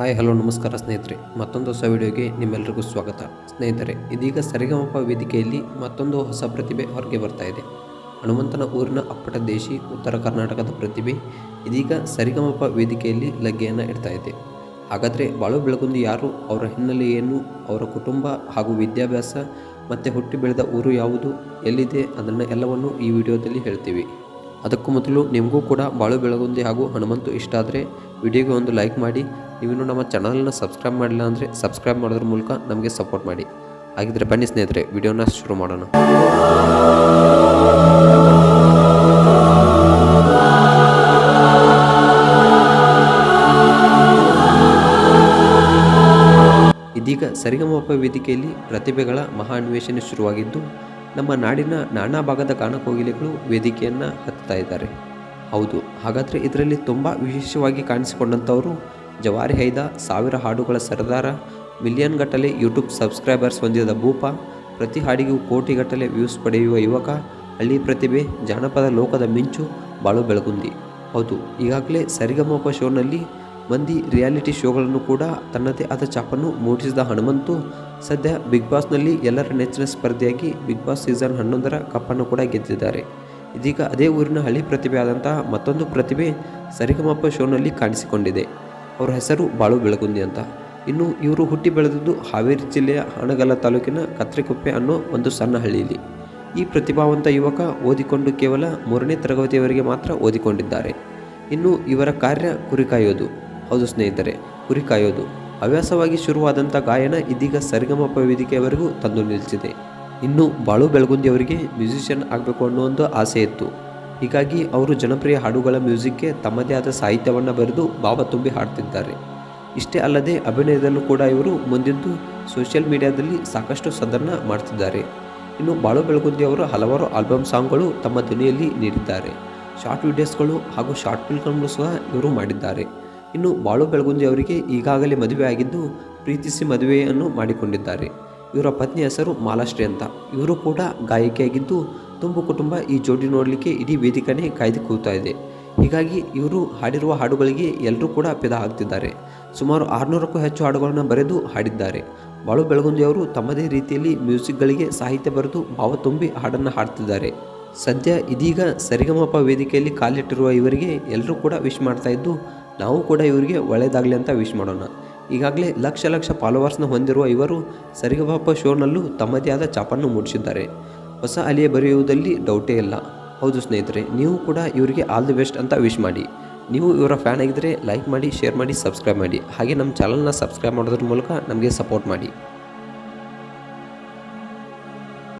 Hi, hello, ನಮಸ್ಕಾರ ಸ್ನೇಹಿತರೆ. ಮತ್ತೊಂದು ಹೊಸ ವಿಡಿಯೋಗೆ ನಿಮ್ಮೆಲ್ಲರಿಗೂ ಸ್ವಾಗತ. ಸ್ನೇಹಿತರೆ, ಇದೀಗ ಸರಿಗಮಪ ವೇದಿಕೆಯಲ್ಲಿ ಮತ್ತೊಂದು ಹೊಸ ಪ್ರತಿಭೆ ಹೊರಗೆ ಬರ್ತಾ ಇದೆ. ಹನುಮಂತನ ಊರಿನ ಅಪ್ಪಟ ದೇಶಿ ಉತ್ತರ ಕರ್ನಾಟಕದ ಪ್ರತಿಭೆ ಇದೀಗ ಸರಿಗಮಪ ವೇದಿಕೆಯಲ್ಲಿ ಲಗ್ಗೆಯನ್ನು ಇಡ್ತಾ ಇದೆ. ಹಾಗಾದರೆ ಬಾಳು ಬೆಳಗುಂದಿ ಯಾರು? ಅವರ ಹಿನ್ನೆಲೆ ಏನು? ಅವರ ಕುಟುಂಬ ಹಾಗೂ ವಿದ್ಯಾಭ್ಯಾಸ ಮತ್ತು ಹುಟ್ಟಿ ಬೆಳೆದ ಊರು ಯಾವುದು? ಎಲ್ಲಿದೆ? ಅದನ್ನು ಎಲ್ಲವನ್ನು ಈ ವಿಡಿಯೋದಲ್ಲಿ ಹೇಳ್ತೀವಿ. ಅದಕ್ಕೂ ಮೊದಲು ನಿಮಗೂ ಕೂಡ ಬಾಳು ಬೆಳಗುಂದಿ ಹಾಗೂ ಹನುಮಂತು ಇಷ್ಟ ಆದರೆ ವಿಡಿಯೋಗೆ ಒಂದು ಲೈಕ್ ಮಾಡಿ ನೀವಿನ್ನು ನಮ್ಮ ಚಾನಲನ್ನು ಸಬ್ಸ್ಕ್ರೈಬ್ ಮಾಡಿಲ್ಲ ಅಂದರೆ ಸಬ್ಸ್ಕ್ರೈಬ್ ಮಾಡೋದ್ರ ಮೂಲಕ ನಮಗೆ ಸಪೋರ್ಟ್ ಮಾಡಿ. ಹಾಗಿದ್ರೆ ಬನ್ನಿ ಸ್ನೇಹಿತರೆ, ವಿಡಿಯೋನ ಶುರು ಮಾಡೋಣ. ಇದೀಗ ಸರಿಗಮಪ ವೇದಿಕೆಯಲ್ಲಿ ಪ್ರತಿಭೆಗಳ ಮಹಾ ಅನ್ವೇಷಣೆ ಶುರುವಾಗಿದ್ದು, ನಮ್ಮ ನಾಡಿನ ನಾನಾ ಭಾಗದ ಗಾನಕೋಗಿಲೆಗಳು ವೇದಿಕೆಯನ್ನು ಹತ್ತಾ ಇದ್ದಾರೆ. ಹೌದು, ಹಾಗಾದರೆ ಇದರಲ್ಲಿ ತುಂಬ ವಿಶೇಷವಾಗಿ ಕಾಣಿಸಿಕೊಂಡಂಥವರು ಜವಾರಿ ಹೈದ, ಸಾವಿರ ಹಾಡುಗಳ ಸರದಾರ ಮಿಲಿಯನ್ ಗಟ್ಟಲೆ ಯೂಟ್ಯೂಬ್ ಸಬ್ಸ್ಕ್ರೈಬರ್ಸ್ ಹೊಂದಿದ ಭೂಪ, ಪ್ರತಿ ಹಾಡಿಗೂ ಕೋಟಿಗಟ್ಟಲೆ ವ್ಯೂಸ್ ಪಡೆಯುವ ಯುವಕ, ಹಳ್ಳಿ ಪ್ರತಿಭೆ, ಜಾನಪದ ಲೋಕದ ಮಿಂಚು, ಬಾಳು ಬೆಳಗುಂದಿ. ಹೌದು, ಈಗಾಗಲೇ ಸರಿಗಮಪ ಶೋನಲ್ಲಿ ಮಂದಿ ರಿಯಾಲಿಟಿ ಶೋಗಳನ್ನು ಕೂಡ ತನ್ನದೇ ಆದ ಚಾಪನ್ನು ಮೂಡಿಸಿದ ಹನುಮಂತು, ಸದ್ಯ ಬಿಗ್ ಬಾಸ್ನಲ್ಲಿ ಎಲ್ಲರ ನೆಚ್ಚಿನ ಸ್ಪರ್ಧೆಯಾಗಿ ಬಿಗ್ ಬಾಸ್ ಸೀಸನ್ ಹನ್ನೊಂದರ ಕಪ್ಪನ್ನು ಕೂಡ ಗೆದ್ದಿದ್ದಾರೆ. ಇದೀಗ ಅದೇ ಊರಿನ ಹಳ್ಳಿ ಪ್ರತಿಭೆ ಆದಂತಹ ಮತ್ತೊಂದು ಪ್ರತಿಭೆ ಸರಿಗಮಪ ಶೋನಲ್ಲಿ ಕಾಣಿಸಿಕೊಂಡಿದೆ. ಅವರ ಹೆಸರು ಬಾಳು ಬೆಳಗುಂದಿ ಅಂತ. ಇನ್ನು ಇವರು ಹುಟ್ಟಿ ಬೆಳೆದದ್ದು ಹಾವೇರಿ ಜಿಲ್ಲೆಯ ಹಣಗಲ ತಾಲೂಕಿನ ಕತ್ರಿಕೊಪ್ಪೆ ಅನ್ನೋ ಒಂದು ಸಣ್ಣ ಹಳ್ಳಿಯಲ್ಲಿ ಈ ಪ್ರತಿಭಾವಂತ ಯುವಕ ಓದಿಕೊಂಡು ಕೇವಲ ಮೂರನೇ ತರಗತಿಯವರೆಗೆ ಮಾತ್ರ ಓದಿಕೊಂಡಿದ್ದಾರೆ. ಇನ್ನು ಇವರ ಕಾರ್ಯ ಕುರಿ ಕಾಯೋದು. ಹೌದು ಸ್ನೇಹಿತರೆ, ಕುರಿ ಕಾಯೋದು. ಹವ್ಯಾಸವಾಗಿ ಶುರುವಾದಂಥ ಗಾಯನ ಇದೀಗ ಸರಿಗಮಪ ವೇದಿಕೆಯವರೆಗೂ ತಂದು ನಿಲ್ಲಿಸಿದೆ. ಇನ್ನು ಬಾಳು ಬೆಳಗುಂದಿಯವರಿಗೆ ಮ್ಯೂಸಿಷಿಯನ್ ಆಗಬೇಕು ಅನ್ನೋ ಒಂದು ಆಸೆ ಇತ್ತು. ಹೀಗಾಗಿ ಅವರು ಜನಪ್ರಿಯ ಹಾಡುಗಳ ಮ್ಯೂಸಿಕ್ಗೆ ತಮ್ಮದೇ ಆದ ಸಾಹಿತ್ಯವನ್ನು ಬರೆದು ಭಾವ ತುಂಬಿ ಹಾಡ್ತಿದ್ದಾರೆ. ಇಷ್ಟೇ ಅಲ್ಲದೆ ಅಭಿನಯದಲ್ಲೂ ಕೂಡ ಇವರು ಮುಂದಿದ್ದು ಸೋಷಿಯಲ್ ಮೀಡಿಯಾದಲ್ಲಿ ಸಾಕಷ್ಟು ಸದನ್ನ ಮಾಡ್ತಿದ್ದಾರೆ. ಇನ್ನು ಬಾಳು ಬೆಳಗುಂದಿ ಅವರು ಹಲವಾರು ಆಲ್ಬಮ್ ಸಾಂಗ್ಗಳು ತಮ್ಮ ಧ್ವನಿಯಲ್ಲಿ ನೀಡಿದ್ದಾರೆ. ಶಾರ್ಟ್ ವಿಡಿಯೋಸ್ಗಳು ಹಾಗೂ ಶಾರ್ಟ್ ಫಿಲ್ಮ್ಗಳು ಸಹ ಇವರು ಮಾಡಿದ್ದಾರೆ. ಇನ್ನು ಬಾಳು ಬೆಳಗುಂದಿ ಅವರಿಗೆ ಈಗಾಗಲೇ ಮದುವೆ ಆಗಿದ್ದು ಪ್ರೀತಿಸಿ ಮದುವೆಯನ್ನು ಮಾಡಿಕೊಂಡಿದ್ದಾರೆ. ಇವರ ಪತ್ನಿ ಹೆಸರು ಮಾಲಾಶ್ರೀ ಅಂತ. ಇವರು ಕೂಡ ಗಾಯಕಿಯಾಗಿದ್ದು, ತುಂಬು ಕುಟುಂಬ ಈ ಜೋಡಿ ನೋಡಲಿಕ್ಕೆ ಇಡೀ ವೇದಿಕೆನೇ ಕಾಯ್ದು ಕೂತಾ ಇದೆ. ಹೀಗಾಗಿ ಇವರು ಹಾಡಿರುವ ಹಾಡುಗಳಿಗೆ ಎಲ್ಲರೂ ಕೂಡ ಪೆದ ಆಗ್ತಿದ್ದಾರೆ. ಸುಮಾರು ಆರುನೂರಕ್ಕೂ ಹೆಚ್ಚು ಹಾಡುಗಳನ್ನು ಬರೆದು ಹಾಡಿದ್ದಾರೆ. ಬಾಳು ಬೆಳಗುಂದಿಯವರು ತಮ್ಮದೇ ರೀತಿಯಲ್ಲಿ ಮ್ಯೂಸಿಕ್ಗಳಿಗೆ ಸಾಹಿತ್ಯ ಬರೆದು ಭಾವ ತುಂಬಿ ಹಾಡನ್ನು ಹಾಡ್ತಿದ್ದಾರೆ. ಸದ್ಯ ಇದೀಗ ಸರಿಗಮಪ ವೇದಿಕೆಯಲ್ಲಿ ಕಾಲಿಟ್ಟಿರುವ ಇವರಿಗೆ ಎಲ್ಲರೂ ಕೂಡ ವಿಶ್ ಮಾಡ್ತಾ ಇದ್ದು, ನಾವು ಕೂಡ ಇವರಿಗೆ ಒಳ್ಳೆಯದಾಗಲಿ ಅಂತ ವಿಶ್ ಮಾಡೋಣ. ಈಗಾಗಲೇ ಲಕ್ಷ ಲಕ್ಷ ಫಾಲೋವರ್ಸ್ನ ಹೊಂದಿರುವ ಇವರು ಸರಿಗಬಾಪ ಶೋನಲ್ಲೂ ತಮ್ಮದೇ ಆದ ಚಾಪನ್ನು ಮೂಡಿಸಿದ್ದಾರೆ. ಹೊಸ ಅಲಿಯ ಬರೆಯುವುದಲ್ಲಿ ಡೌಟೇ ಇಲ್ಲ. ಹೌದು ಸ್ನೇಹಿತರೆ, ನೀವು ಕೂಡ ಇವರಿಗೆ ಆಲ್ ದಿ ಬೆಸ್ಟ್ ಅಂತ ವಿಶ್ ಮಾಡಿ. ನೀವು ಇವರ ಫ್ಯಾನ್ ಆಗಿದ್ದರೆ ಲೈಕ್ ಮಾಡಿ ಶೇರ್ ಮಾಡಿ ಸಬ್ಸ್ಕ್ರೈಬ್ ಮಾಡಿ. ಹಾಗೆ ನಮ್ಮ ಚಾನಲ್ನ ಸಬ್ಸ್ಕ್ರೈಬ್ ಮಾಡೋದ್ರ ಮೂಲಕ ನಮಗೆ ಸಪೋರ್ಟ್ ಮಾಡಿ.